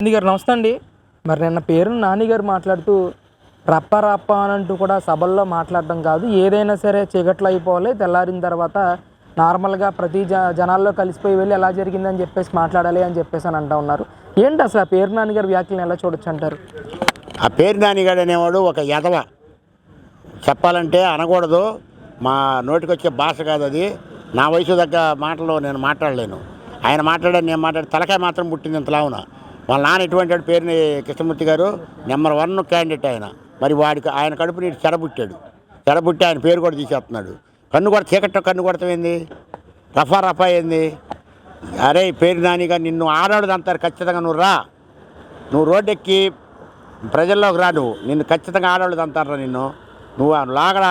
నాని గారు నమస్తే అండి. మరి నిన్న పేరు నానిగారు మాట్లాడుతూ రప్ప రప్ప అని అంటూ కూడా సభల్లో మాట్లాడడం కాదు ఏదైనా సరే చీకట్లు అయిపోవాలి తెల్లారిన తర్వాత నార్మల్గా ప్రతి జ జనాల్లో కలిసిపోయి వెళ్ళి ఎలా జరిగిందని చెప్పేసి మాట్లాడాలి అని చెప్పేసి అని అంటూ ఉన్నారు. ఏంటి అసలు ఆ పేరు నాన్నగారు వ్యాఖ్యలను ఎలా చూడొచ్చు అంటారు? ఆ పేరు నానిగాడు అనేవాడు ఒక ఎదవ. చెప్పాలంటే అనకూడదు మా నోటికొచ్చే భాష కాదు అది. నా వయసు దగ్గర మాటలో నేను మాట్లాడలేను. ఆయన మాట్లాడాను నేను మాట్లాడి తలకాయ మాత్రం పుట్టింది ఇంత లావున. వాళ్ళ నాన్న ఎటువంటి వాడు పేరుని కృష్ణమూర్తి గారు నెంబర్ వన్ క్యాండిడేట్ ఆయన. మరి వాడికి ఆయన కడుపు నీటి చెడబుట్టాడు చెడబుట్టి ఆయన పేరు కూడా తీసేస్తున్నాడు. కన్ను కూడా చీకట్ట కన్ను కొడతామేంది రఫా రఫా ఏంది? అరే పేరు నానిగా నిన్ను ఆడాడు అంటారు ఖచ్చితంగా నువ్వు రా. నువ్వు రోడ్డెక్కి ప్రజల్లోకి రా నువ్వు. నిన్ను ఖచ్చితంగా ఆడాడు అంటారా నిన్ను. నువ్వు లాగడ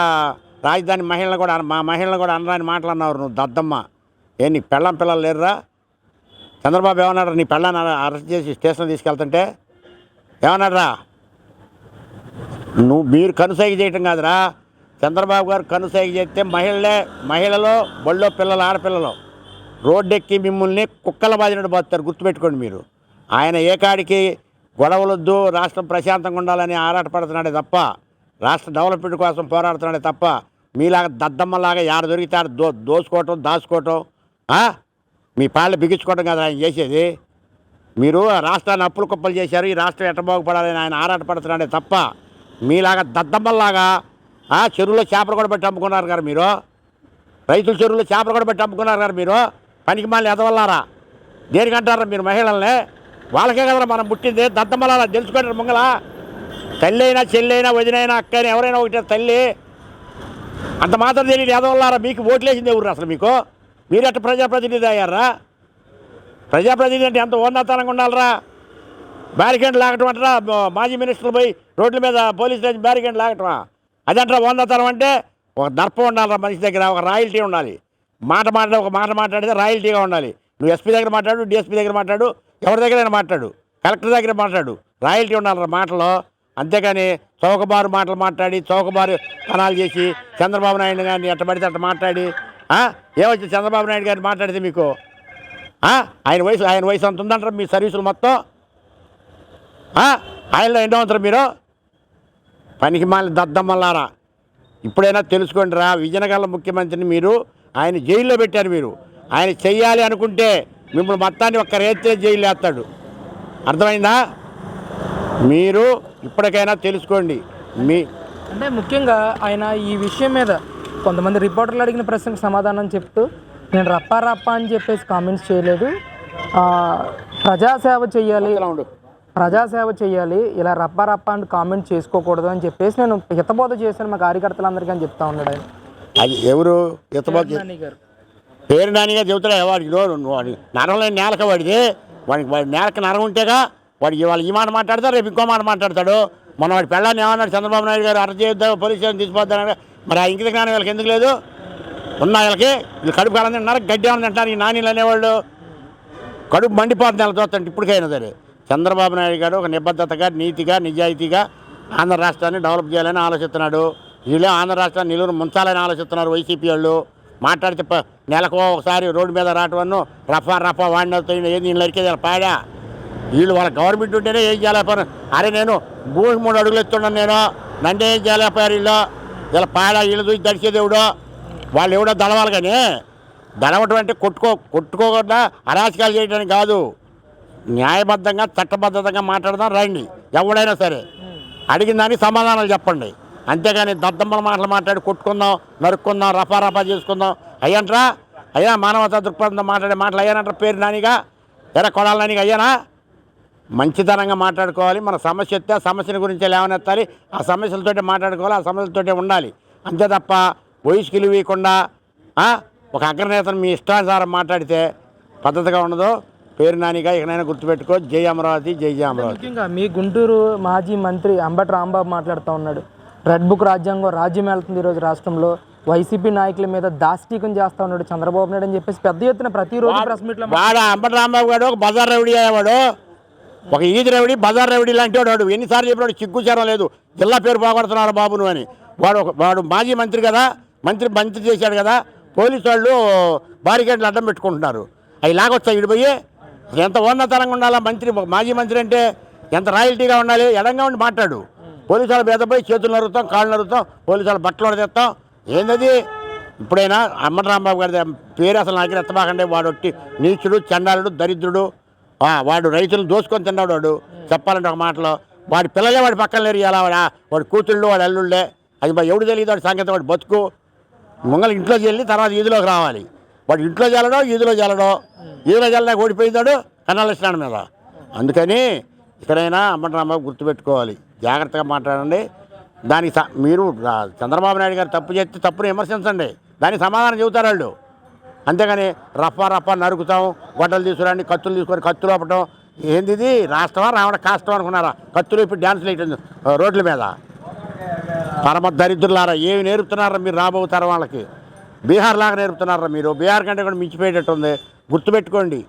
రాజధాని మహిళలు కూడా మా మహిళలు కూడా అనరాని మాటలు అన్నావు నువ్వు దద్దమ్మ. ఏ నీ పెళ్ళం పిల్లలు లేరురా? చంద్రబాబు ఏమన్నాడు నీ పెళ్ళాన్ని అరెస్ట్ చేసి స్టేషన్ తీసుకెళ్తుంటే? ఏమన్నాడ్రా నువ్వు మీరు కనుసైగ చేయటం కాదురా. చంద్రబాబు గారు కనుసైగ చేస్తే మహిళలే మహిళలు బళ్ళో పిల్లలు ఆడపిల్లలు. రోడ్డెక్కి మిమ్మల్ని కుక్కల బాధినట్టు పోతారు గుర్తుపెట్టుకోండి మీరు. ఆయన ఏ కాడికి గొడవలొద్దు రాష్ట్రం ప్రశాంతంగా ఉండాలని ఆరాటపడుతున్నాడే తప్ప రాష్ట్ర డెవలప్మెంట్ కోసం పోరాడుతున్నాడే తప్ప మీలాగా దద్దమ్మలాగా యాడ దొరికితే ఆడ దో దోసుకోవటం దాచుకోవటం మీ పాళ్ళు బిగించుకోవడం కదా ఆయన చేసేది. మీరు రాష్ట్రాన్ని అప్పులు కుప్పలు చేశారు ఈ రాష్ట్రం ఎట్ట బాగుపడాలని ఆయన ఆరాటపడుతున్నాడే తప్ప మీలాగా దద్దమ్మల్లాగా ఆ, చెరువులో చేపలు కూడా పెట్టి అమ్ముకున్నారు కదా మీరు. రైతుల చెరువులో చేపలు కూడా పెట్టి అమ్ముకున్నారు కదా మీరు. పనికి మళ్ళీ ఎదవల్లారా? దేనికంటారా మీరు మహిళల్ని? వాళ్ళకే కదరా మనం పుట్టింది దద్దమ్మలారా తెలుసుకుంటారు ముంగల. తల్లి అయినా చెల్లి అయినా వదినైనా అక్క అయినా ఎవరైనా ఒకటే తల్లి. అంత మాత్రం తెలియదు ఎదవల్లారా మీకు ఓట్లేసింది ఎవరు అసలు మీకు? మీరు ప్రజాప్రతినిధి అయ్యారా? ప్రజాప్రతినిధి అంటే ఎంత ఉన్నతనంగా ఉండాలరా? బ్యారికేడ్లు లాగటం అంటారా? మాజీ మినిస్టర్లు పోయి రోడ్ల మీద పోలీస్ స్టేషన్ బ్యారికేడ్లు లాగటమా? అదంటారా వందతనం అంటే ఒక దర్పం ఉండాలరా మనిషి దగ్గర ఒక రాయల్టీ ఉండాలి. మాట మాట ఒక మాట మాట్లాడితే రాయల్టీగా ఉండాలి. నువ్వు ఎస్పీ దగ్గర మాట్లాడు డిఎస్పీ దగ్గర మాట్లాడు ఎవరి దగ్గరైనా మాట్లాడు కలెక్టర్ దగ్గర మాట్లాడు రాయల్టీ ఉండాలరా మాటలో. అంతేకాని చౌకబారు మాటలు మాట్లాడి చౌకబారు కణాలు చేసి చంద్రబాబు నాయుడు గారిని ఎట్ట పడితే అట్ట మాట్లాడి ఆ? చంద్రబాబు నాయుడు గారిని మాట్లాడితే మీకు? ఆయన వయసు ఆయన వయసు అంత ఉందంటారు మీ సర్వీసులు మొత్తం? ఆయనలో ఎన్నో ఉంటారు మీరు? పనికి మాలి దద్దమ్మల్లారా ఇప్పుడైనా తెలుసుకోండి రా విజయనగరం ముఖ్యమంత్రిని మీరు ఆయన జైల్లో పెట్టారు మీరు. ఆయన చెయ్యాలి అనుకుంటే మిమ్మల్ని మొత్తాన్ని ఒక్క రేతే జైలు వేస్తాడు. అర్థమైందా? మీరు ఇప్పటికైనా తెలుసుకోండి. మీ అంటే ముఖ్యంగా ఆయన ఈ విషయం మీద కొంతమంది రిపోర్టర్లు అడిగిన ప్రశ్నకు సమాధానం చెప్తూ నేను రప్ప రప్ప అని చెప్పేసి కామెంట్స్ చేయలేదు. ప్రజాసేవ చేయాలి ప్రజాసేవ చేయాలి ఇలా రప్ప రప్ప అని కామెంట్ చేసుకోకూడదు అని చెప్పేసి నేను హితబోధ చేశాను మా కార్యకర్తలందరికీ అని చెప్తా ఉన్నాడు ఆయన. అది ఎవరు? గారు. పేరు నానిగా చెబుతాడా? వాడికి వాడి నరం లేని నేలక వాడిది. వాడికి వాడి నేలకి నరం ఉంటేగా వాడికి వాళ్ళు ఈ మాట మాట్లాడతాడు రేపు ఇంకో మాట మాట్లాడతాడు. మన వాడి పెళ్ళాన్ని ఏమన్నాడు చంద్రబాబు నాయుడు గారు? అరెస్ట్ చేద్దాం పోలీస్ స్టేషన్ మరి ఆ ఇంకిత జ్ఞానం వీళ్ళకి ఎందుకు లేదు? ఉన్న వీళ్ళకి వీళ్ళు కడుపు కాలం తింటున్నారు గడ్డి అని తింటారు ఈ నానీలు అనేవాళ్ళు. కడుపు మండిపోతుంది నెల చూస్తుంటే ఇప్పటికైనా సరే. చంద్రబాబు నాయుడు గారు ఒక నిబద్ధతగా నీతిగా నిజాయితీగా ఆంధ్ర రాష్ట్రాన్ని డెవలప్ చేయాలని ఆలోచిస్తున్నాడు. వీళ్ళే ఆంధ్ర రాష్ట్రాన్ని నిలువురు ముంచాలని ఆలోచిస్తున్నారు వైసీపీ వాళ్ళు. మాట్లాడితే నెలకు ఒకసారి రోడ్డు మీద రావటం రఫా రఫా వాడిన ఏది వీళ్ళు నరికేది పాడా. వీళ్ళు వాళ్ళ గవర్నమెంట్ ఉంటేనే ఏం చేయలేకపోయారు అరే నేను భూమి మూడు అడుగులు ఎత్తున్నాను నేను. నన్ను ఏం చేయలేకపోయారు వీళ్ళు ఇలా పాడ ఇళ్ళు చూసి దడిచేదేవుడు వాళ్ళు ఎవడో దళవాలి కానీ దళవటం అంటే కొట్టుకో కొట్టుకోకుండా అరాచకాలు చేయడానికి కాదు. న్యాయబద్ధంగా చట్టబద్ధంగా మాట్లాడదాం రండి. ఎవడైనా సరే. అడిగిన దానికి సమాధానాలు చెప్పండి. అంతేగాని దద్దమ్మల మాటలు మాట్లాడి కొట్టుకుందాం నరుక్కుందాం రఫా రఫా చేసుకుందాం. అయ్యంట్రా? అయ్యా మానవతా దృక్పథంతో మాట్లాడే మాటలు అయ్యానంటారా పేరు నానిగా? ఎరా కొడాలి నానిగా అయ్యానా? మంచితనంగా మాట్లాడుకోవాలి. మన సమస్య వస్తే ఆ సమస్యల గురించి లేవనెత్తాలి ఆ సమస్యలతోటే మాట్లాడుకోవాలి ఆ సమస్యలతోటే ఉండాలి. అంతే తప్ప వయసుకి ఇవ్వకుండా ఒక అగ్రనేతను మీ ఇష్టానుసారం మాట్లాడితే పద్ధతిగా ఉండదు. పేరు నానిగా ఇకనైనా గుర్తుపెట్టుకో. జై అమరావతి జై జై అమరావతి. ముఖ్యంగా మీ గుంటూరు మాజీ మంత్రి అంబటి రాంబాబు మాట్లాడుతూ ఉన్నాడు. రెడ్ బుక్ రాజ్యాంగం రాజ్యం వెళ్తుంది ఈరోజు రాష్ట్రంలో. వైసీపీ నాయకుల మీద దాష్టీకం చేస్తా ఉన్నాడు చంద్రబాబు నాయుడు అని చెప్పేసి పెద్ద ఎత్తున ప్రతిరోజు ప్రెస్ మీట్లో వాడు అంబటి రాంబాబు గారు ఒక బజార్ రవిడి అయ్యేవాడు. ఒక ఈది రవిడి బజార్ రవిడి లాంటి వాడు వాడు. ఎన్నిసార్లు చెప్పినాడు చిక్కుచారం లేదు. జిల్లా పేరు పోగొడుతున్నారు బాబును అని. వాడు ఒక- వాడు మాజీ మంత్రి కదా మంత్రి మంత్రి చేశాడు కదా పోలీసు వాళ్ళు బారికేడ్లు అడ్డం పెట్టుకుంటున్నారు. అవి లాగొచ్చా ఇటు పోయి? ఎంత ఉన్నతనంగా ఉండాలా మంత్రి? మాజీ మంత్రి అంటే ఎంత రాయల్టీగా ఉండాలి? ఎడంగా ఉండి మాట్లాడు. పోలీసు వాళ్ళ మీద పోయి చేతులు నరుగుతాం కాళ్ళు నరుగుతాం పోలీసు వాళ్ళ బట్టలు తెస్తాం ఏందది? ఇప్పుడైనా అమ్మట రాంబాబు గారి పేరు అసలు నాకు ఎత్తబాకండి వాడు నీచుడు చండాలుడు దరిద్రుడు వాడు రైతులను దోసుకొని తిన్నాడు వాడు. చెప్పాలంటే ఒక మాటలో వాడి పిల్లలే వాడి పక్కన లేరు ఇలా వాడు. వాడి కూతుళ్ళు వాడి అల్లుళ్ళే. అది మరి ఎవడు తెలియదు వాడి సంగతి వాడి బతుకు. ముంగల్ ఇంట్లోకి వెళ్ళి తర్వాత ఈదులోకి రావాలి. వాడు ఇంట్లో చల్లడో ఈదులో చల్లడో ఈదులో చల్లడానికి ఓడిపోయిందాడు కన్నాల స్నానం మీద. అందుకని ఇక్కడైనా అమ్మటరాంబాబు గుర్తుపెట్టుకోవాలి. జాగ్రత్తగా మాట్లాడండి. దానికి స- మీరు చంద్రబాబు నాయుడు గారు తప్పు చేస్తే తప్పును విమర్శించండి. దానికి సమాధానం చెబుతారు వాళ్ళు. అంతేగాని రఫా రఫా నరుకుతాం గొడ్డలు తీసుకురండి కత్తులు తీసుకొని కత్తులు అవ్వటం ఏంది ఇది రాష్ట్రమా రావడం కాష్టం అనుకున్నారా? కత్తులు ఇప్పుడు డ్యాన్సులు వేయటం రోడ్ల మీద. పరమ దరిద్రులారా ఏమి నేర్పుతున్నారా మీరు రాబోతారు వాళ్ళకి? బీహార్ లాగా నేర్పుతున్నారా మీరు? బీహార్ కంటే కూడా మించిపోయేటట్టుంది. గుర్తుపెట్టుకోండి.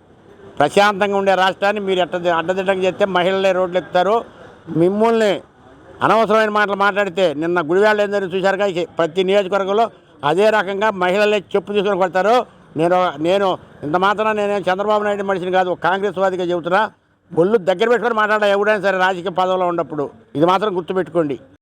ప్రశాంతంగా ఉండే రాష్ట్రాన్ని మీరు ఎట్ట అడ్డదిడ్డంగా చేస్తే మహిళలే రోడ్లు ఎక్కుతారు మిమ్మల్ని అనవసరమైన మాటలు మాట్లాడితే నిన్న గుడివాళ్ళు ఏందని చూశారుగా ఇక ప్రతి నియోజకవర్గంలో అదే రకంగా మహిళలే చెప్పు తీసుకొని కొడతారు. నేను నేను ఇంత మాత్రం నేనేం చంద్రబాబు నాయుడు మనిషిని కాదు ఒక కాంగ్రెస్ వాదిగా చెబుతున్నా. ఒళ్ళు దగ్గర పెట్టుకొని మాట్లాడా ఎవడైనా సరే రాజకీయ పదవిలో ఉన్నప్పుడు. ఇది మాత్రం గుర్తుపెట్టుకోండి.